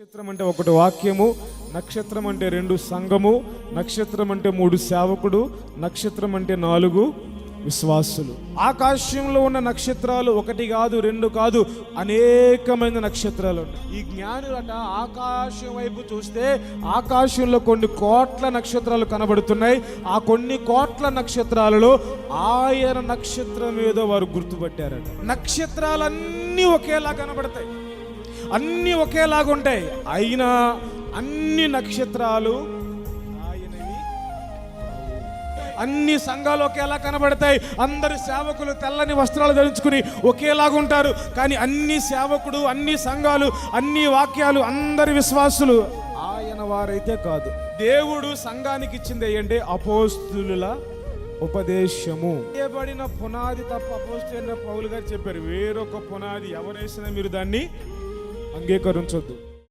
నక్షత్రం అంటే ఒకటి వాక్యము నక్షత్రం అంటే రెండు సంఘము నక్షత్రం అంటే మూడు సేవకుడు నక్షత్రం అంటే నాలుగు విశ్వాసులు. ఆకాశంలో ఉన్న నక్షత్రాలు ఒకటి కాదు రెండు కాదు అనేకమైన నక్షత్రాలు ఉన్నాయి. ఈ జ్ఞానులట ఆకాశం వైపు చూస్తే ఆకాశంలో కొన్ని కోట్ల నక్షత్రాలు కనబడుతున్నాయి. ఆ కొన్ని కోట్ల నక్షత్రాలలో ఆయన నక్షత్రం ఏదో వారు గుర్తుపట్టారట. నక్షత్రాలన్నీ ఒకేలా కనబడతాయి. అన్నీ ఒకేలాగా ఉంటాయి. అయినా అన్ని నక్షత్రాలు ఆయనవి అన్ని సంఘాలు ఒకేలా కనబడతాయి. అందరు సేవకులు తెల్లని వస్త్రాలు ధరించుకుని ఒకేలాగా ఉంటారు. కానీ అన్ని సేవకుడు అన్ని సంఘాలు అన్ని వాక్యాలు అందరి విశ్వాసులు ఆయన వారైతే కాదు. దేవుడు సంఘానికి ఇచ్చింది ఏంటి? అపోస్తుల ఉపదేశము. ఏబడిన పునాది తప్ప అపోస్తు పౌలు గారు చెప్పారు వేరొక పునాది ఎవరేసినా మీరు దాన్ని అంగీకరించొద్దు